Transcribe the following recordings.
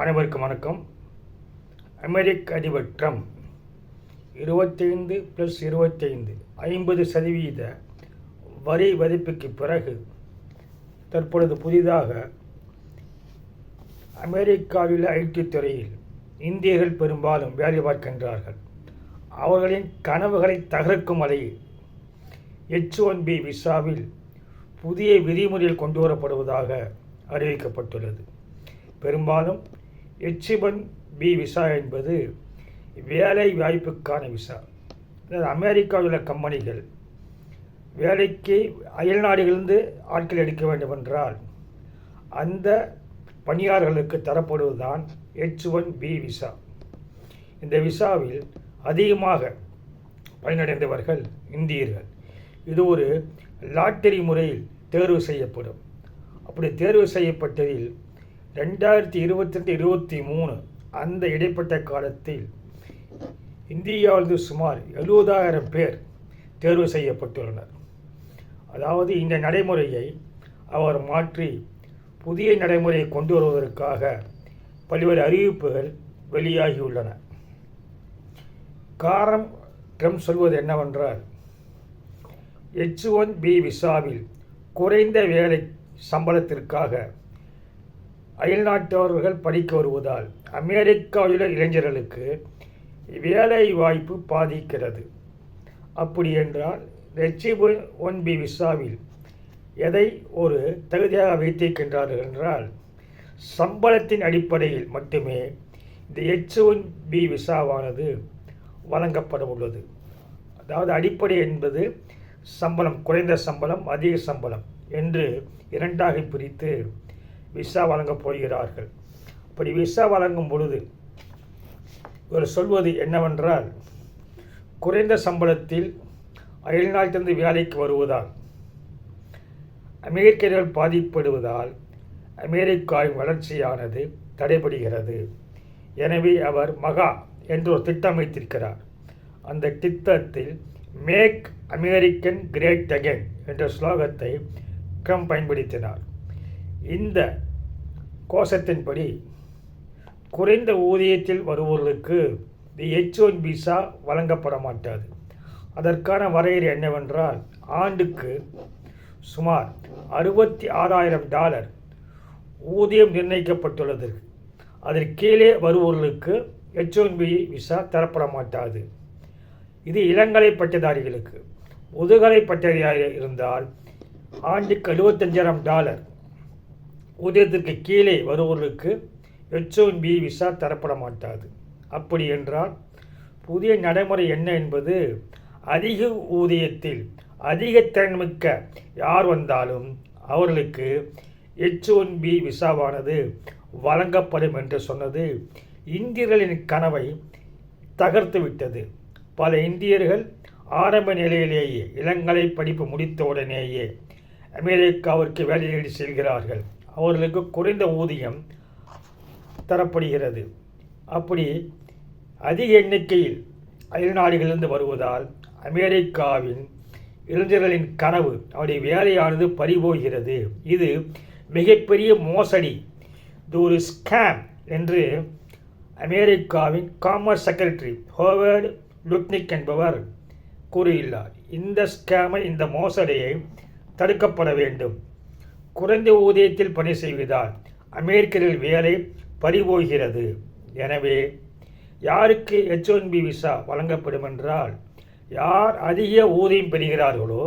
அனைவருக்கும் வணக்கம். அமெரிக்க அதிபர் ட்ரம்ப் இருபத்தைந்து ப்ளஸ் இருபத்தைந்து ஐம்பது சதவீத வரி வதிப்புக்கு பிறகு தற்பொழுது புதிதாக அமெரிக்காவில் ஐடி துறையில் இந்தியர்கள் பெரும்பாலும் வேலை பார்க்கின்றார்கள். அவர்களின் கனவுகளை தகர்க்கும் வகையில் எச் ஒன் பி விசாவில் புதிய விதிமுறைகள் கொண்டு வரப்படுவதாக அறிவிக்கப்பட்டுள்ளது. பெரும்பாலும் எச் ஒன் பி விசா என்பது வேலை வாய்ப்புக்கான விசா. அதாவது அமெரிக்காவில் உள்ள கம்பெனிகள் வேலைக்கு அயல் நாடுகளிலிருந்து ஆட்கள் எடுக்க வேண்டும் என்றால் அந்த பணியாளர்களுக்கு தரப்படுவதுதான் எச் ஒன் பி விசா. இந்த விசாவில் அதிகமாக பயனடைந்தவர்கள் இந்தியர்கள். இது ஒரு லாட்டரி முறையில் தேர்வு செய்யப்படும். அப்படி தேர்வு செய்யப்பட்டதில் ரெண்டாயிரத்தி இருபத்தி ரெண்டு இருபத்தி மூணு அந்த இடைப்பட்ட காலத்தில் இந்தியாவிலிருந்து சுமார் எழுபதாயிரம் பேர் தேர்வு செய்யப்பட்டுள்ளனர். அதாவது இந்த நடைமுறையை அவர் மாற்றி புதிய நடைமுறையை கொண்டு வருவதற்காக பல்வேறு அறிவிப்புகள் வெளியாகியுள்ளன. காரம் ட்ரம்ப் சொல்வது என்னவென்றால் எச் ஒன் பி விசாவில் குறைந்த வேலை சம்பளத்திற்காக அயல்நாட்டவர்கள் படிக்க வருவதால் அமெரிக்காவில் உள்ள இளைஞர்களுக்கு வேலை வாய்ப்பு பாதிக்கிறது. அப்படி என்றால் எச் ஒன் பி விசாவில் எதை ஒரு தகுதியாக வைத்திருக்கின்றார்கள் என்றால் சம்பளத்தின் அடிப்படையில் மட்டுமே இந்த எச் ஒன் பி விசாவானது வழங்கப்பட உள்ளது. அதாவது அடிப்படை என்பது சம்பளம் குறைந்த சம்பளம் அதிக சம்பளம் என்று இரண்டாக பிரித்து விசா வழங்கப் போகிறார்கள். அப்படி விசா வழங்கும் பொழுது இவர் சொல்வது என்னவென்றால் குறைந்த சம்பளத்தில் அயல்நாட்டிலிருந்து வேலைக்கு வருவதால் அமெரிக்கர்கள் பாதிப்படுவதால் அமெரிக்காவின் வளர்ச்சியானது தடைபடுகிறது. எனவே அவர் மகா என்று ஒரு திட்டம் வைத்திருக்கிறார் அந்த திட்டத்தில் மேக் அமெரிக்கன் கிரேட் அகென் என்ற ஸ்லோகத்தை ட்ரம்ப் பயன்படுத்தினார். இந்த கோஷத்தின்படி குறைந்த ஊதியத்தில் வருபவர்களுக்கு தி ஹெச் ஒன் விசா வழங்கப்பட மாட்டாது அதற்கான வரையறை என்னவென்றால் ஆண்டுக்கு சுமார் அறுபத்தி ஆறாயிரம் டாலர் ஊதியம் நிர்ணயிக்கப்பட்டுள்ளது. அதற்கு கீழே வருபவர்களுக்கு ஹெச் ஒன் பி விசா தரப்பட மாட்டாது இது இளங்கலை பட்டதாரிகளுக்கு. முதுகலை பட்டதாரி இருந்தால் ஆண்டுக்கு எழுபத்தஞ்சாயிரம் டாலர் ஊதியத்திற்கு கீழே வருபவர்களுக்கு எச் பி விசா தரப்பட மாட்டாது அப்படி என்றால் புதிய நடைமுறை என்ன என்பது அதிக ஊதியத்தில் அதிக திறன்மிக்க யார் வந்தாலும் அவர்களுக்கு எச் ஒன் பி விசாவானது வழங்கப்படும் என்று சொன்னது இந்தியர்களின் கனவை தகர்த்து விட்டது. பல இந்தியர்கள் ஆரம்ப நிலையிலேயே இளங்கலை படிப்பு முடித்த உடனேயே அமெரிக்காவிற்கு வேலையில் செல்கிறார்கள். அவர்களுக்கு குறைந்த ஊதியம் தரப்படுகிறது. அப்படி அதிக எண்ணிக்கையில் அயல்நாடுகளிலிருந்து வருவதால் அமெரிக்காவின் இளைஞர்களின் கனவு அவருடைய வேலையானது பறிபோகிறது. இது மிகப்பெரிய மோசடி. இது ஒரு ஸ்கேம் என்று அமெரிக்காவின் காமர்ஸ் செக்ரட்டரி ஹோவர்டு லுட்னிக் என்பவர் கூறியுள்ளார். இந்த ஸ்கேமை இந்த மோசடியை தடுக்கப்பட வேண்டும். குறைந்த ஊதியத்தில் பணி செய்வதால் அமெரிக்கர்கள் வேலை பறிபோகிறது. எனவே யாருக்கு எச் ஒன் பி விசா வழங்கப்படும் என்றால் யார் அதிக ஊதியம் பெறுகிறார்களோ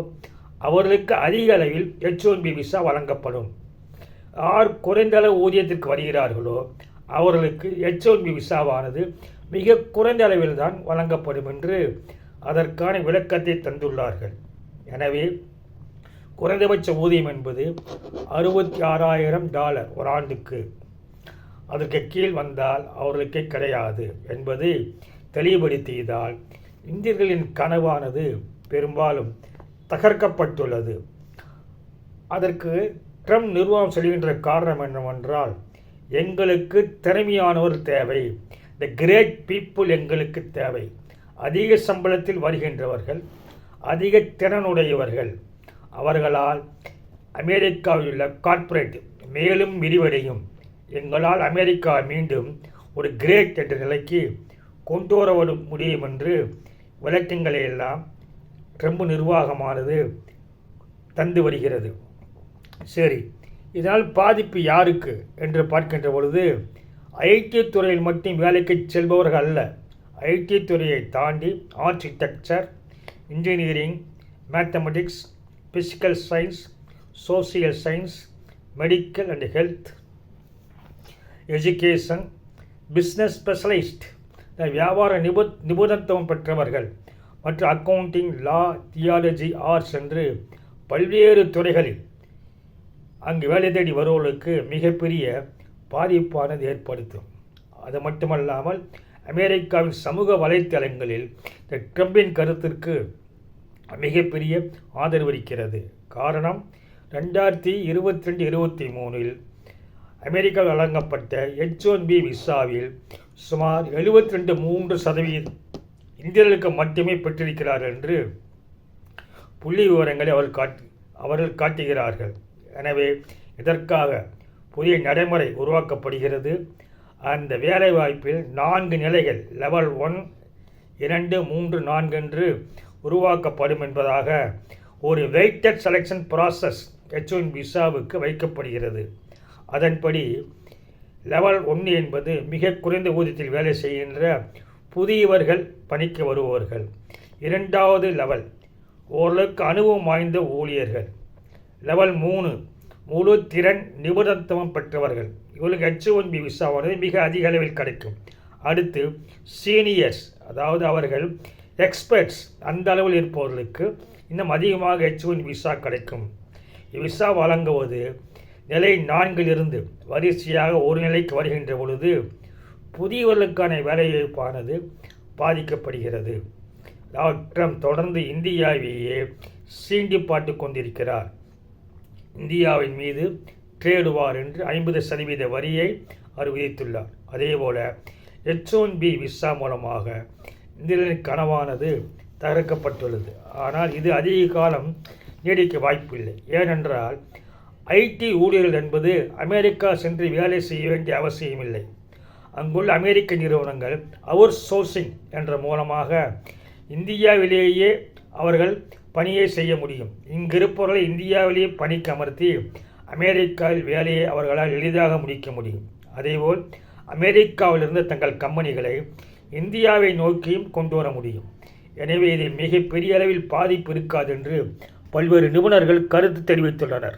அவர்களுக்கு அதிக அளவில் எச் ஒன் பி விசா வழங்கப்படும். யார் குறைந்த அளவு ஊதியத்திற்கு வருகிறார்களோ அவர்களுக்கு எச் ஒன் பி விசாவானது மிக குறைந்த அளவில் தான் வழங்கப்படும் என்று அதற்கான விளக்கத்தை தந்துள்ளார்கள். எனவே குறைந்தபட்ச ஊதியம் என்பது அறுபத்தி ஆறாயிரம் டாலர் ஒரு ஆண்டுக்கு. அதற்கு கீழ் வந்தால் அவர்களுக்கு கிடையாது என்பது தெளிவுபடுத்தியதால் இந்தியர்களின் கனவானது பெரும்பாலும் தகர்க்கப்பட்டுள்ளது. அதற்கு ட்ரம்ப் நிர்வாகம் சொல்கின்ற காரணம் என்னவென்றால் எங்களுக்கு திறமையானவர் தேவை. த கிரேட் பீப்புள் எங்களுக்கு தேவை. அதிக சம்பளத்தில் வருகின்றவர்கள் அதிக திறனுடையவர்கள். அவர்களால் அமெரிக்காவில் உள்ள கார்ப்பரேட் மேலும் விரிவடையும். எங்களால் அமெரிக்கா மீண்டும் ஒரு கிரேட் என்ற நிலைக்கு கொண்டு வர முடியும் என்று விளக்கங்களை எல்லாம் ட்ரம்ப் நிர்வாகமானது தந்து வருகிறது. சரி இதனால் பாதிப்பு யாருக்கு? என்று பார்க்கின்ற பொழுது ஐடி துறையில் மட்டும் வேலைக்கு செல்பவர்கள் அல்ல. ஐடி துறையை தாண்டி architecture engineering mathematics physical science social science medical and health education business specialist வியாபார நிபு நிபுணத்துவம் பெற்றவர்கள் மற்றும் அக்கவுண்டிங் லா தியாலஜி ஆர்ட்ஸ் என்று பல்வேறு துறைகளில் அங்கு வேலை தேடி வருவர்களுக்கு மிகப்பெரிய பாதிப்பானது ஏற்படுத்தும். அது மட்டுமல்லாமல் அமெரிக்காவின் சமூக வலைத்தளங்களில் இந்த ட்ரம்பின் கருத்திற்கு மிகப்பெரிய ஆதரவளிக்கிறது காரணம் ரெண்டாயிரத்தி இருபத்தி ரெண்டு இருபத்தி மூணில் அமெரிக்காவில் வழங்கப்பட்ட எச் ஒன் பி விசாவில் சுமார் எழுபத்தி ரெண்டு மூன்று சதவீதம் இந்தியர்களுக்கு மட்டுமே பெற்றிருக்கிறார் என்று புள்ளி விவரங்களை அவர் காட்டு அவர்கள் காட்டுகிறார்கள். எனவே இதற்காக புதிய நடைமுறை உருவாக்கப்படுகிறது. அந்த வேலைவாய்ப்பில் நான்கு நிலைகள் லெவல் ஒன் இரண்டு மூன்று நான்கு என்று உருவாக்கப்படும் என்பதாக ஒரு weighted selection process H one விசாவுக்கு வைக்கப்படுகிறது. அதன்படி லெவல் ஒன்று என்பது மிக குறைந்த ஊதியத்தில் வேலை செய்கின்ற புதியவர்கள் பணிக்கு வருபவர்கள். இரண்டாவது லெவல் ஓரளவுக்கு அனுபவம் வாய்ந்த ஊழியர்கள். லெவல் மூணு முழு திறன் நிபுணத்துவம் பெற்றவர்கள். இவர்களுக்கு ஹெச் ஒன் பி விசாவானது மிக அதிக அளவில் கிடைக்கும். அடுத்து சீனியர்ஸ் அதாவது அவர்கள் எக்ஸ்பர்ட்ஸ் அந்த அளவில் இருப்பவர்களுக்கு இன்னும் அதிகமாக ஹெச் ஒன் விசா கிடைக்கும். விசா வழங்குவது நிலை நான்கிலிருந்து வரிசையாக ஒரு நிலைக்கு வருகின்ற பொழுது புதியவர்களுக்கான வேலைவாய்ப்பானது பாதிக்கப்படுகிறது. டாக்டர் தொடர்ந்து இந்தியாவையே சீண்டி பாட்டு கொண்டிருக்கிறார். இந்தியாவின் மீது ட்ரேடு வார் என்று ஐம்பது சதவீத வரியை அவர் விதித்துள்ளார். அதேபோல எச் ஒன் பி விசா மூலமாக இந்தியர்களின் கனவானது தகர்க்கப்பட்டுள்ளது. ஆனால் இது அதிக காலம் நீடிக்க வாய்ப்பில்லை. ஏனென்றால் ஐடி ஊழியர்கள் என்பது அமெரிக்கா சென்று வேலை செய்ய வேண்டிய அவசியமில்லை. அங்குள்ள அமெரிக்க நிறுவனங்கள் அவுட் சோர்சிங் என்ற மூலமாக இந்தியாவிலேயே அவர்கள் பணியை செய்ய முடியும். இங்கிருப்பவர்களை இந்தியாவிலேயே பணிக்கு அமர்த்தி அமெரிக்காவில் வேலையை அவர்களால் எளிதாக முடிக்க முடியும். அதேபோல் அமெரிக்காவிலிருந்து தங்கள் கம்பெனிகளை இந்தியாவை நோக்கியும் கொண்டு வர முடியும். எனவே இதில் மிகப்பெரிய அளவில் பாதிப்பு இருக்காது என்று பல்வேறு நிபுணர்கள் கருத்து தெரிவித்துள்ளனர்.